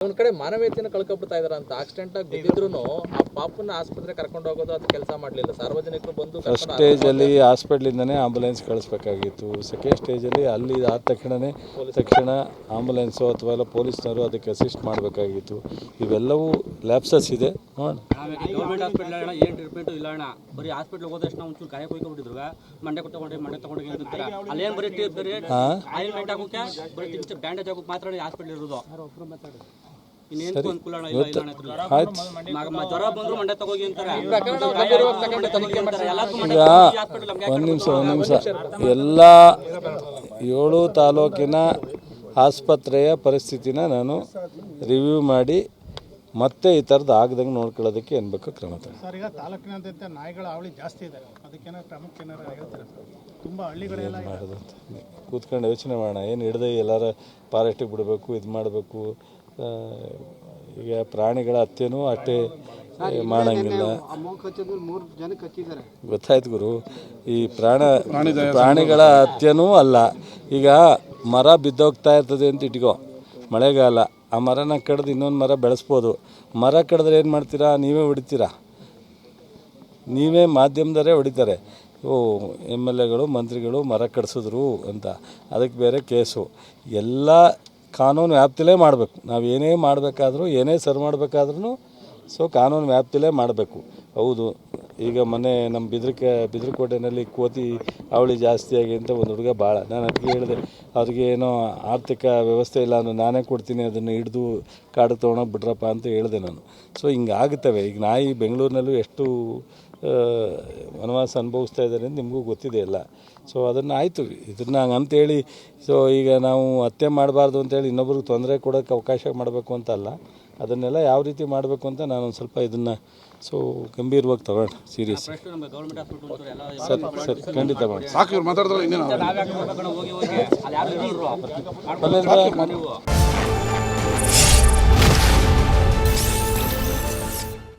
ಒಂದ್ ಕಡೆ ಮಾನವೀಯತೆಯನ್ನು ಕಳ್ಕೊಬಿಡ್ತಾ ಇದಾರೆ ಅಂತ ಆಕ್ಸಿಡೆಂಟ್ ಆಗಿ ಬಿದ್ದಿದ್ರು ಆ ಪಾಪನ ಆಸ್ಪತ್ರೆ ಕರ್ಕೊಂಡು ಹೋಗೋದು ಅದು ಕೆಲಸ ಮಾಡ್ಲಿಲ್ಲ. ಸಾರ್ವಜನಿಕರು ಬಂದು ಫಸ್ಟ್ ಅಲ್ಲಿ ಹಾಸ್ಪಿಟಲ್ ಹಾಸ್ಪಿಟ್ಲಿಂದನೇ ಆಂಬುಲೆನ್ಸ್ ಕಳಿಸ್ಬೇಕಾಗಿತ್ತು. ಸೆಕೆಂಡ್ ಸ್ಟೇಜ್ ಅಲ್ಲಿ ಅಲ್ಲಿ ಆದ ತಕ್ಷಣನೇ ತಕ್ಷಣ ಆಂಬುಲೆನ್ಸ್ ಅಥವಾ ಎಲ್ಲ ಪೊಲೀಸ್ನವರು ಅದಕ್ಕೆ ಅಸಿಸ್ಟ್ ಮಾಡಬೇಕಾಗಿತ್ತು. ಇವೆಲ್ಲವೂ ಲ್ಯಾಪ್ಸಸ್ ಇದೆ. ಗೌರ್ಮೆಂಟ್ ಹಾಸ್ಪಿಟಲ್ ಅಣ್ಣ ಏನು ಟ್ರೀಟ್ಮೆಂಟ್ ಇಲ್ಲ ಅಣ್ಣ. ಬರೀ ಹಾಸ್ಪಿಟ್ಲ್ ಹೋದಷ್ಟು ಒಂಚೂರು ಕರೆ ಹೋಗ್ಬಿಟ್ಟಿದ್ರು ಮಂಡ್ಯ ತಗೊಂಡ್ರೆ ಮಂಡ್ಯ ತಗೊಂಡು ಅಂತಾರೆ ಅಲ್ಲೇನು ಬರೀ ಟಿ- ಬರೀ ಆಯಿಲ್ಮೆಂಟ್ ಹಾಕೋಕೆ ಬರೀ ಬ್ಯಾಂಡೇಜ್ ಹಾಕೋಕೆ ಮಾತ್ರ ಹಾಸ್ಪಿಟಲ್ ಇರೋದು. ಒಂದು ನಿಮಿಷ ಒಂದು ನಿಮಿಷ. ಎಲ್ಲ ಏಳು ತಾಲೂಕಿನ ಆಸ್ಪತ್ರೆಯ ಪರಿಸ್ಥಿತಿನ ನಾನು ರಿವ್ಯೂ ಮಾಡಿ ಮತ್ತೆ ಈ ಥರದ್ದು ಆಗದಂಗೆ ನೋಡ್ಕೊಳ್ಳೋದಕ್ಕೆ ಏನು ಬೇಕೋ ಕ್ರಮ ತಗೊಳ್ಳಿ. ಸರ್ ಈಗ ತಾಲೂಕಿನಾದ್ಯಂತ ನಾಯಿಗಳ ಹಾವಳಿ ಜಾಸ್ತಿ ಇದೆ. ಅದಕ್ಕೇನಾದ್ರು ಕ್ರಮಕ್ಕೆ ಏನಾರು ಹೇಳ್ತಾರೆ ತುಂಬ ಹಳ್ಳಿಗಳೆಲ್ಲ ಮಾಡೋದು ಕೂತ್ಕೊಂಡು ಯೋಚನೆ ಮಾಡೋಣ. ಏನು ಹಿಡ್ದು ಎಲ್ಲರ ಪಾರೆಸ್ಟಿಗೆ ಬಿಡಬೇಕು ಇದು ಮಾಡಬೇಕು ಈಗ ಪ್ರಾಣಿಗಳ ಹತ್ಯೆನೂ ಅಷ್ಟೇ ಮಾಡಂಗಿಲ್ಲ. ಗೊತ್ತಾಯ್ತು ಗುರು. ಈ ಪ್ರಾಣ ಪ್ರಾಣಿಗಳ ಹತ್ಯೆನೂ ಅಲ್ಲ. ಈಗ ಮರ ಬಿದ್ದೋಗ್ತಾ ಇರ್ತದೆ ಅಂತ ಇಟ್ಕೋ. ಮಳೆಗಾಲ ಆ ಮರನ ಕಡ್ದು ಇನ್ನೊಂದು ಮರ ಬೆಳೆಸ್ಬೋದು. ಮರ ಕಡಿದ್ರೆ ಏನು ಮಾಡ್ತೀರಾ? ನೀವೇ ಹೊಡಿತೀರಾ? ನೀವೇ ಮಾಧ್ಯಮದವರೇ ಹೊಡಿತಾರೆ. ಓ ಎಂ ಎಲ್ ಎಗಳು ಮಂತ್ರಿಗಳು ಮರ ಕಡಿಸಿದ್ರು ಅಂತ. ಅದಕ್ಕೆ ಬೇರೆ ಕೇಸು. ಎಲ್ಲ ಕಾನೂನು ವ್ಯಾಪ್ತಿಲೇ ಮಾಡಬೇಕು. ನಾವು ಏನೇ ಮಾಡಬೇಕಾದ್ರೂ ಏನೇ ಸರ್ ಮಾಡಬೇಕಾದ್ರೂ ಸೊ ಕಾನೂನು ವ್ಯಾಪ್ತಿಲೇ ಮಾಡಬೇಕು. ಹೌದು, ಈಗ ಮೊನ್ನೆ ನಮ್ಮ ಬಿದ್ರಕೆ, ಬಿದ್ರಕೋಟೆನಲ್ಲಿ ಕೋತಿ ಅವಳಿ ಜಾಸ್ತಿ ಆಗಿ ಅಂತ ಒಂದು ಹುಡುಗ ಭಾಳ ನಾನು ಅದಕ್ಕೆ ಹೇಳಿದೆ, ಅವ್ರಿಗೆ ಏನೋ ಆರ್ಥಿಕ ವ್ಯವಸ್ಥೆ ಇಲ್ಲ ಅಂದ್ರೆ ನಾನೇ ಕೊಡ್ತೀನಿ, ಅದನ್ನು ಹಿಡಿದು ಕಾಡು ತೊಗೊಂಡೋಗಿ ಬಿಡ್ರಪ್ಪ ಅಂತ ಹೇಳಿದೆ ನಾನು. ಸೊ ಹಿಂಗಾಗುತ್ತವೆ ಈಗ ನಾಯಿ ಬೆಂಗಳೂರಿನಲ್ಲೂ ಎಷ್ಟು ವನವಾಸ ಅನುಭವಿಸ್ತಾ ಇದ್ದಾರೆ ಅಂತ ನಿಮಗೂ ಗೊತ್ತಿದೆ ಎಲ್ಲ. ಸೊ ಅದನ್ನು ಆಯಿತು. ಇದನ್ನ ಅಂತೇಳಿ ಸೊ ಈಗ ನಾವು ಹತ್ಯೆ ಮಾಡಬಾರ್ದು ಅಂತೇಳಿ ಇನ್ನೊಬ್ರಿಗೆ ತೊಂದರೆ ಕೊಡೋಕ್ಕೆ ಅವಕಾಶ ಮಾಡಬೇಕು ಅಂತ ಅಲ್ಲ. ಅದನ್ನೆಲ್ಲ ಯಾವ ರೀತಿ ಮಾಡಬೇಕು ಅಂತ ನಾನು ಒಂದು ಸ್ವಲ್ಪ ಇದನ್ನು ಸೊ ಗಂಭೀರವಾಗಿ ತಗೊಳ್ಳೋಣ ಸೀರಿಯಸ್ ಸರ್ ಸರಿ ಖಂಡಿತ ಮಾಡಿ. ಸಾಕು ಇವ್ರು ಇನ್ನೇನು